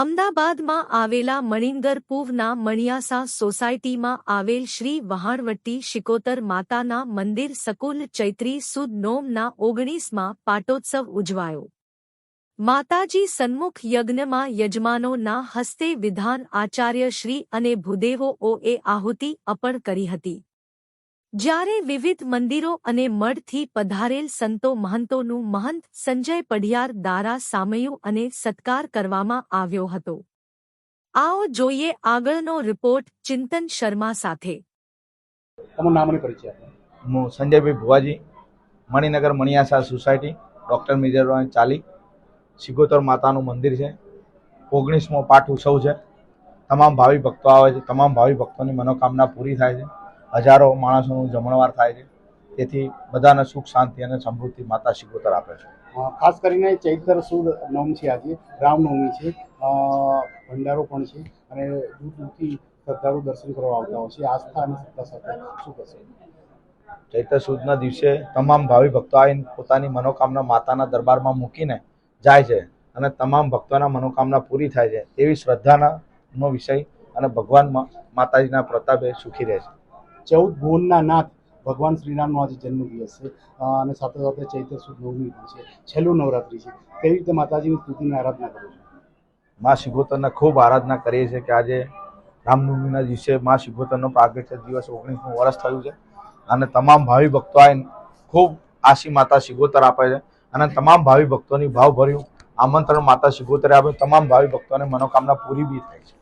અમદાવાદમાં આવેલા મણિંગર પૂવના મણિયાસા સોસાયટીમાં આવેલ શ્રી વહાણવટ્ટી શિકોતર માતાના મંદિર સકુલ ચૈત્રી સુદ નોમના ઓગણીસમાં પાટોત્સવ ઉજવાયો. માતાજી સન્મુખ યજ્ઞમાં યજમાનોના હસ્તે વિધાન આચાર્ય શ્રી અને ભૂદેવોએ આહુતિ અર્પણ કરી હતી. જ્યારે વિવિધ મંદિરો અને મઠથી પધારેલ સંતો મહંતોનું મહંત સંજય પઢિયાર દ્વારા સામયું અને સત્કાર કરવામાં આવ્યો હતો. આવો જોઈએ આગળનો રિપોર્ટ ચિંતન શર્મા સાથે. હું સંજયભાઈ ભુવાજી મણિનગર મણિયાસા સોસાયટી ડૉક્ટર મેજરવાન ચાલી સિગોતર માતાનું મંદિર છે. ઓગણીસમો પાઠ ઉત્સવ છે. તમામ ભાવિ ભક્તો આવે છે. તમામ ભાવિ ભક્તોની મનોકામના પૂરી થાય છે. હજારો માણસોનું જમણવાર થાય છે. તેથી બધાને સુખ શાંતિ અને સમૃદ્ધિ માતા શિકોતર આપે છે. ખાસ કરીને ચૈતર સુદ નવમ છે આજે. રામનવમી છે. ભંડારો પણ છે અને દૂર દૂરથી શ્રદ્ધાળુ દર્શન કરવા આવતા હોય છે. આસ્થા અને શ્રદ્ધા સાથે શું કરશે ચૈત્ર સુદના દિવસે તમામ ભાવિ ભક્તો આવીને પોતાની મનોકામના માતાના દરબારમાં મૂકીને જાય છે અને તમામ ભક્તોના મનોકામના પૂરી થાય છે. એવી શ્રદ્ધાના નો વિષય અને ભગવાન માતાજીના પ્રતાપે સુખી રહે છે. ચૌદ ભુવનના નાથ ભગવાન શ્રીરામનો આજે જન્મદિવસ છે. અને સાથે સાથે ચૈત્ર સુદ નવમી પણ છે. છેલ્લું નવરાત્રિ છે. કેવી રીતે માતાજીની સ્તુતિની આરાધના કરું છું? મા શિગોતરને ખૂબ આરાધના કરીએ છીએ કે આજે રામનવમીના દિવસે મા શિગોતરનો પ્રાગટ્ય દિવસ ઓગણીસમું વર્ષ થયું છે. અને તમામ ભાવિ ભક્તો આવીને ખૂબ આશી માતા શિગોતર આપે છે. અને તમામ ભાવિ ભક્તોની ભાવભર્યું આમંત્રણ માતા શિગોતરે આપે તમામ ભાવિ ભક્તોને મનોકામના પૂરી બી થાય છે.